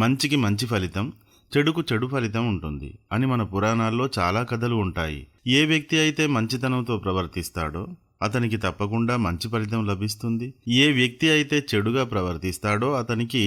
మంచికి మంచి ఫలితం చెడుకు చెడు ఫలితం ఉంటుంది అని మన పురాణాల్లో చాలా కథలు ఉంటాయి. ఏ వ్యక్తి అయితే మంచితనంతో ప్రవర్తిస్తాడో అతనికి తప్పకుండా మంచి ఫలితం లభిస్తుంది. ఏ వ్యక్తి అయితే చెడుగా ప్రవర్తిస్తాడో అతనికి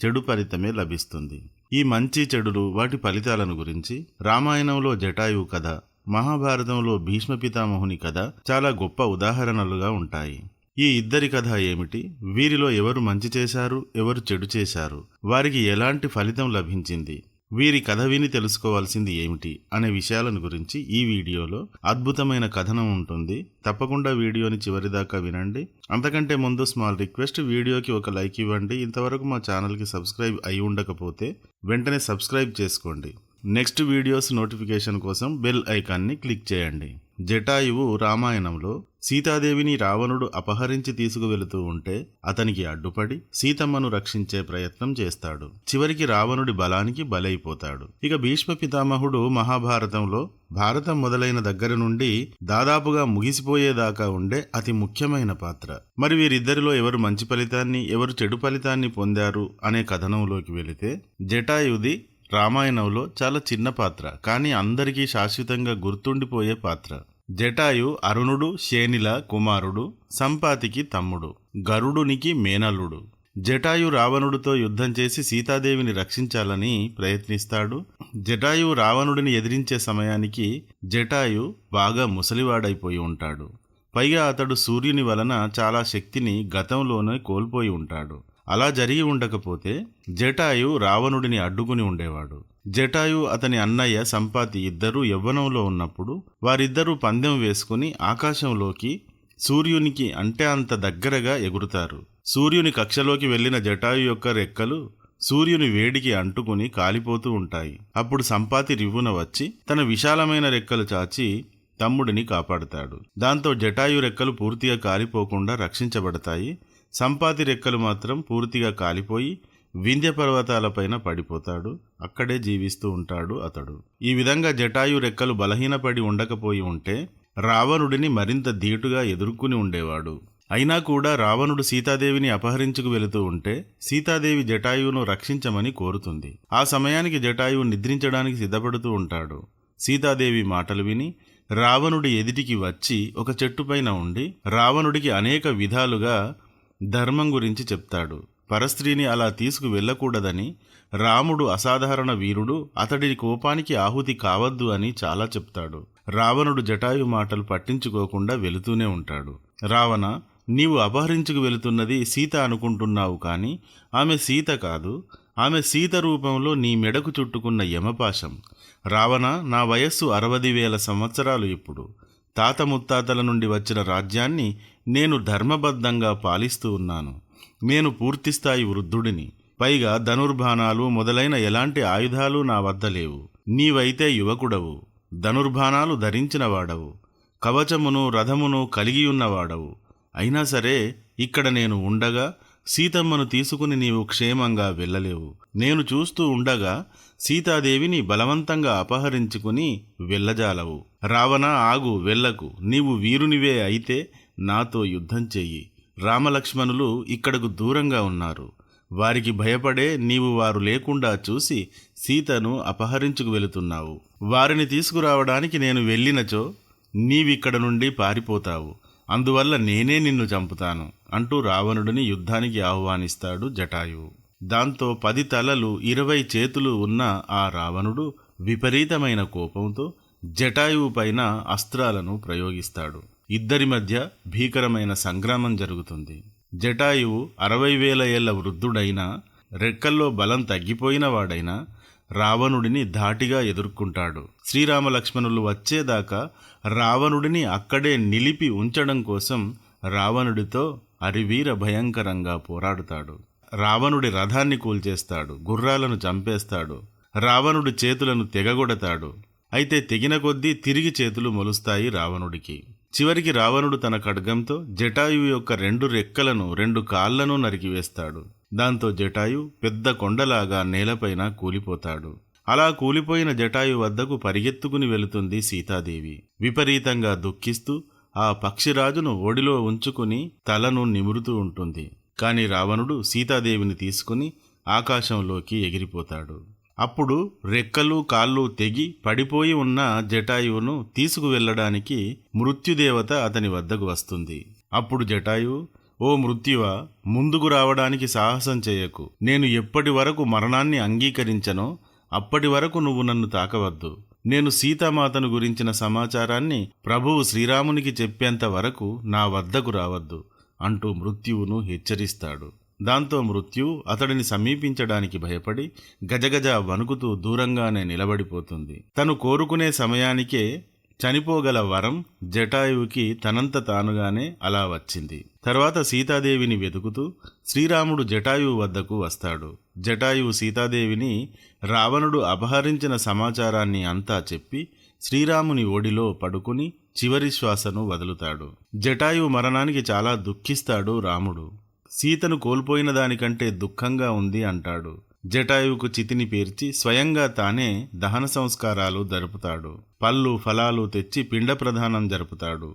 చెడు ఫలితమే లభిస్తుంది. ఈ మంచి చెడులు వాటి ఫలితాలను గురించి రామాయణంలో జటాయువు కథ మహాభారతంలో భీష్మ పితామహుని కథ చాలా గొప్ప ఉదాహరణలుగా ఉంటాయి. ఈ ఇద్దరి కథ ఏమిటి? వీరిలో ఎవరు మంచి చేశారు? ఎవరు చెడు చేశారు? వారికి ఎలాంటి ఫలితం లభించింది? వీరి కథ విని తెలుసుకోవాల్సింది ఏమిటి? అనే విషయాలను గురించి ఈ వీడియోలో అద్భుతమైన కథనం ఉంటుంది. తప్పకుండా వీడియోని చివరిదాకా వినండి. అంతకంటే ముందు స్మాల్ రిక్వెస్ట్ వీడియోకి ఒక లైక్ ఇవ్వండి. ఇంతవరకు మా ఛానల్కి సబ్స్క్రైబ్ అయి ఉండకపోతే వెంటనే సబ్స్క్రైబ్ చేసుకోండి. నెక్స్ట్ వీడియోస్ నోటిఫికేషన్ కోసం బెల్ ఐకాన్ని క్లిక్ చేయండి. జటాయువు రామాయణంలో సీతాదేవిని రావణుడు అపహరించి తీసుకువెళుతూ ఉంటే అతనికి అడ్డుపడి సీతమ్మను రక్షించే ప్రయత్నం చేస్తాడు. చివరికి రావణుడి బలానికి బలైపోతాడు. ఇక భీష్మ పితామహుడు మహాభారతంలో భారతం మొదలైన దగ్గర నుండి దాదాపుగా ముగిసిపోయేదాకా ఉండే అతి ముఖ్యమైన పాత్ర. మరి వీరిద్దరిలో ఎవరు మంచి ఫలితాన్ని ఎవరు చెడు ఫలితాన్ని పొందారు అనే కథనంలోకి వెళితే జటాయుది రామాయణంలో చాలా చిన్న పాత్ర కానీ అందరికీ శాశ్వతంగా గుర్తుండిపోయే పాత్ర. జటాయు అరుణుడు శేనిల కుమారుడు సంపాతికి తమ్ముడు గరుడునికి మేనల్లుడు. జటాయు రావణుడితో యుద్ధం చేసి సీతాదేవిని రక్షించాలని ప్రయత్నిస్తాడు. జటాయు రావణుడిని ఎదిరించే సమయానికి జటాయు బాగా ముసలివాడైపోయి ఉంటాడు. పైగా అతడు సూర్యుని వలన చాలా శక్తిని గతంలోనే కోల్పోయి ఉంటాడు. అలా జరిగి ఉండకపోతే జటాయు రావణుడిని అడ్డుకుని ఉండేవాడు. జటాయు అతని అన్నయ్య సంపాతి ఇద్దరూ యవ్వనంలో ఉన్నప్పుడు వారిద్దరూ పందెం వేసుకుని ఆకాశంలోకి సూర్యునికి అంటే అంత దగ్గరగా ఎగురుతారు. సూర్యుని కక్షలోకి వెళ్ళిన జటాయు యొక్క రెక్కలు సూర్యుని వేడికి అంటుకుని కాలిపోతూ ఉంటాయి. అప్పుడు సంపాతి రివ్వున వచ్చి తన విశాలమైన రెక్కలు చాచి తమ్ముడిని కాపాడుతాడు. దాంతో జటాయు రెక్కలు పూర్తిగా కాలిపోకుండా రక్షించబడతాయి. సంపాతి రెక్కలు మాత్రం పూర్తిగా కాలిపోయి వింధ్య పర్వతాలపైన పడిపోతాడు. అక్కడే జీవిస్తూ ఉంటాడు అతడు. ఈ విధంగా జటాయు రెక్కలు బలహీనపడి ఉండకపోయి ఉంటే రావణుడిని మరింత ధీటుగా ఎదుర్కొని ఉండేవాడు. అయినా కూడా రావణుడు సీతాదేవిని అపహరించుకు వెళుతూ ఉంటే సీతాదేవి జటాయువును రక్షించమని కోరుతుంది. ఆ సమయానికి జటాయువు నిద్రించడానికి సిద్ధపడుతూ ఉంటాడు. సీతాదేవి మాటలు విని రావణుడి ఎదిటికి వచ్చి ఒక చెట్టుపైన ఉండి రావణుడికి అనేక విధాలుగా ధర్మం గురించి చెప్తాడు. పరస్త్రీని అలా తీసుకు వెళ్ళకూడదని రాముడు అసాధారణ వీరుడు అతడి కోపానికి ఆహుతి కావద్దు అని చాలా చెప్తాడు. రావణుడు జటాయు మాటలు పట్టించుకోకుండా వెళుతూనే ఉంటాడు. రావణ నీవు అపహరించుకు వెళుతున్నది సీత అనుకుంటున్నావు కానీ ఆమె సీత కాదు. ఆమె సీత రూపంలో నీ మెడకు చుట్టుకున్న యమపాశం. రావణ నా వయస్సు అరవది వేల సంవత్సరాలు ఇప్పుడు. తాత ముత్తాతల నుండి వచ్చిన రాజ్యాన్ని నేను ధర్మబద్ధంగా పాలిస్తూ ఉన్నాను. నేను పూర్తిస్థాయి వృద్ధుడిని. పైగా ధనుర్బాణాలు మొదలైన ఎలాంటి ఆయుధాలు నా వద్ద లేవు. నీవైతే యువకుడవు. ధనుర్బాణాలు ధరించిన వాడవు. కవచమును రథమును కలిగియున్నవాడవు అయినా సరే ఇక్కడ నేను ఉండగా సీతమ్మను తీసుకుని నీవు క్షేమంగా వెళ్ళలేవు. నేను చూస్తూ ఉండగా సీతాదేవిని బలవంతంగా అపహరించుకుని వెళ్ళజాలవు. రావణ ఆగు వెళ్ళకు. నీవు వీరునివే అయితే నాతో యుద్ధం చెయ్యి. రామలక్ష్మణులు ఇక్కడకు దూరంగా ఉన్నారు. వారికి భయపడే నీవు వారు లేకుండా చూసి సీతను అపహరించుకు వెళుతున్నావు. వారిని తీసుకురావడానికి నేను వెళ్ళినచో నీవిక్కడ నుండి పారిపోతావు. అందువల్ల నేనే నిన్ను చంపుతాను అంటూ రావణుడిని యుద్ధానికి ఆహ్వానిస్తాడు జటాయువు. దాంతో పది తలలు ఇరవై చేతులు ఉన్న ఆ రావణుడు విపరీతమైన కోపంతో జటాయువు పైన అస్త్రాలను ప్రయోగిస్తాడు. ఇద్దరి మధ్య భీకరమైన సంగ్రామం జరుగుతుంది. జటాయువు అరవై వేల ఏళ్ళ వృద్ధుడైనా రెక్కల్లో బలం తగ్గిపోయిన వాడైనా రావణుడిని ధాటిగా ఎదుర్కొంటాడు. శ్రీరామలక్ష్మణులు వచ్చేదాకా రావణుడిని అక్కడే నిలిపి ఉంచడం కోసం రావణుడితో అరివీర భయంకరంగా పోరాడుతాడు. రావణుడి రథాన్ని కూల్చేస్తాడు గుర్రాలను చంపేస్తాడు రావణుడి చేతులను తెగగొడతాడు. అయితే తెగిన కొద్దీ తిరిగి చేతులు మొలుస్తాయి రావణుడికి. చివరికి రావణుడు తన ఖడ్గంతో జటాయువు యొక్క రెండు రెక్కలను రెండు కాళ్ళను నరికివేస్తాడు. దాంతో జటాయు పెద్ద కొండలాగా నేలపైన కూలిపోతాడు. అలా కూలిపోయిన జటాయు వద్దకు పరిగెత్తుకుని వెళుతుంది సీతాదేవి. విపరీతంగా దుఃఖిస్తూ ఆ పక్షిరాజును ఒడిలో ఉంచుకుని తలను నిమురుతూ ఉంటుంది. కాని రావణుడు సీతాదేవిని తీసుకుని ఆకాశంలోకి ఎగిరిపోతాడు. అప్పుడు రెక్కలు కాళ్ళు తెగి పడిపోయి ఉన్న జటాయువును తీసుకువెళ్ళడానికి మృత్యుదేవత అతని వద్దకు వస్తుంది. అప్పుడు జటాయువు ఓ మృత్యువ ముందుకు రావడానికి సాహసం చేయకు. నేను ఎప్పటి వరకు మరణాన్ని అంగీకరించనో అప్పటి వరకు నువ్వు నన్ను తాకవద్దు. నేను సీతామాతను గురించిన సమాచారాన్ని ప్రభువు శ్రీరామునికి చెప్పేంత వరకు నా వద్దకు రావద్దు అంటూ మృత్యువును హెచ్చరిస్తాడు. దాంతో మృత్యు అతడిని సమీపించడానికి భయపడి గజగజ వణుకుతూ దూరంగానే నిలబడిపోతుంది. తను కోరుకునే సమయానికే చనిపోగల వరం జటాయువుకి తనంత తానుగానే అలా వచ్చింది. తర్వాత సీతాదేవిని వెతుకుతూ శ్రీరాముడు జటాయువు వద్దకు వస్తాడు. జటాయువు సీతాదేవిని రావణుడు అపహరించిన సమాచారాన్ని అంతా చెప్పి శ్రీరాముని ఒడిలో పడుకుని చివరి శ్వాసను వదులుతాడు. జటాయువు మరణానికి చాలా దుఃఖిస్తాడు రాముడు. సీతను కోల్పోయిన దానికంటే దుఃఖంగా ఉంది అంటాడు. జటాయువుకు చితిని పేర్చి స్వయంగా తానే దహన సంస్కారాలు జరుపుతాడు. పళ్ళు ఫలాలు తెచ్చి పిండ ప్రధానం జరుపుతాడు.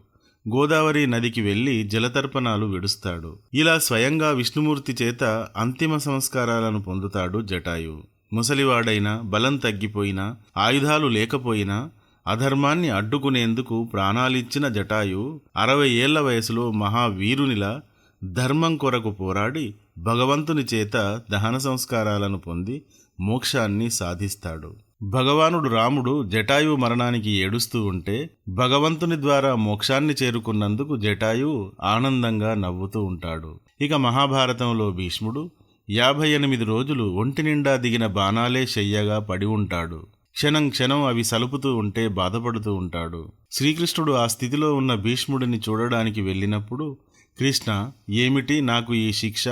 గోదావరి నదికి వెళ్ళి జలతర్పణాలు విడుస్తాడు. ఇలా స్వయంగా విష్ణుమూర్తి చేత అంతిమ సంస్కారాలను పొందుతాడు జటాయు. ముసలివాడైనా బలం తగ్గిపోయినా ఆయుధాలు లేకపోయినా అధర్మాన్ని అడ్డుకునేందుకు ప్రాణాలిచ్చిన జటాయు అరవై ఏళ్ళ వయసులో మహావీరునిలా ధర్మం కొరకు పోరాడి భగవంతుని చేత దహన సంస్కారాలను పొంది మోక్షాన్ని సాధిస్తాడు. భగవానుడు రాముడు జటాయువు మరణానికి ఏడుస్తూ ఉంటే భగవంతుని ద్వారా మోక్షాన్ని చేరుకున్నందుకు జటాయువు ఆనందంగా నవ్వుతూ ఉంటాడు. ఇక మహాభారతంలో భీష్ముడు యాభై ఎనిమిది రోజులు ఒంటి నిండా దిగిన బాణాలే శయ్యగా పడి ఉంటాడు. క్షణం క్షణం అవి సలుపుతూ ఉంటే బాధపడుతూ ఉంటాడు. శ్రీకృష్ణుడు ఆ స్థితిలో ఉన్న భీష్ముడిని చూడడానికి వెళ్ళినప్పుడు కృష్ణ ఏమిటి నాకు ఈ శిక్ష?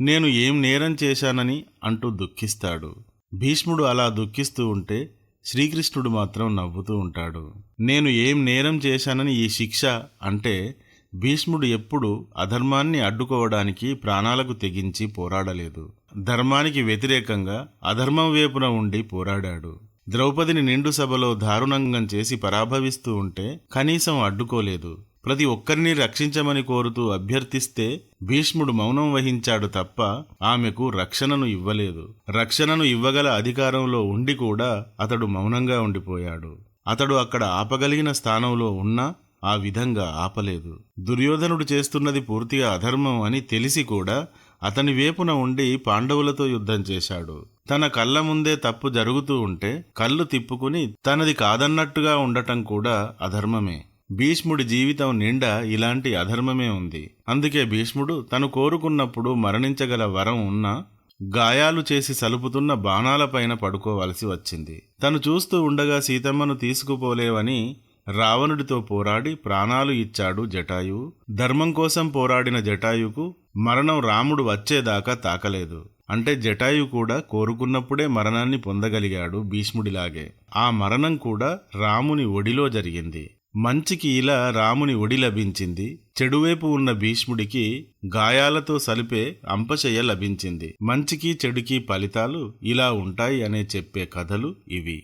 నేను ఏం నేరం చేశానని అంటూ దుఃఖిస్తాడు. భీష్ముడు అలా దుఃఖిస్తూ ఉంటే శ్రీకృష్ణుడు మాత్రం నవ్వుతూ ఉంటాడు. నేను ఏం నేరం చేశానని ఈ శిక్ష అంటే భీష్ముడు ఎప్పుడు అధర్మాన్ని అడ్డుకోవడానికి ప్రాణాలకు తెగించి పోరాడలేదు. ధర్మానికి వ్యతిరేకంగా అధర్మం వైపున ఉండి పోరాడాడు. ద్రౌపదిని నిండు సభలో దారుణంగం చేసి పరాభవిస్తూ ఉంటే కనీసం అడ్డుకోలేదు. ప్రతి ఒక్కరిని రక్షించమని కోరుతూ అభ్యర్థిస్తే భీష్ముడు మౌనం వహించాడు తప్ప ఆమెకు రక్షణను ఇవ్వలేదు. రక్షణను ఇవ్వగల అధికారంలో ఉండి కూడా అతడు మౌనంగా ఉండిపోయాడు. అతడు అక్కడ ఆపగలిగిన స్థానంలో ఉన్నా ఆ విధంగా ఆపలేదు. దుర్యోధనుడు చేస్తున్నది పూర్తిగా అధర్మం అని తెలిసి కూడా అతని వేపున ఉండి పాండవులతో యుద్ధం చేశాడు. తన కళ్ళ ముందే తప్పు జరుగుతూ ఉంటే కళ్ళు తిప్పుకుని తనది కాదన్నట్టుగా ఉండటం కూడా అధర్మమే. భీష్ముడి జీవితం నిండా ఇలాంటి అధర్మమే ఉంది. అందుకే భీష్ముడు తను కోరుకున్నప్పుడు మరణించగల వరం ఉన్నా గాయాలు చేసి సలుపుతున్న బాణాలపైన పడుకోవలసి వచ్చింది. తను చూస్తూ ఉండగా సీతమ్మను తీసుకుపోలేవని రావణుడితో పోరాడి ప్రాణాలు ఇచ్చాడు జటాయువు ధర్మం కోసం పోరాడిన జటాయుకు మరణం రాముడు వచ్చేదాకా తాకలేదు. అంటే జటాయు కూడా కోరుకున్నప్పుడే మరణాన్ని పొందగలిగాడు భీష్ముడిలాగే. ఆ మరణం కూడా రాముని ఒడిలో జరిగింది. మంచికి ఇలా రాముని ఒడి లభించింది. చెడువైపు ఉన్న భీష్ముడికి గాయాలతో సలిపే అంపశయ్య లభించింది. మంచికి చెడుకి ఫలితాలు ఇలా ఉంటాయి అనే చెప్పే కథలు ఇవి.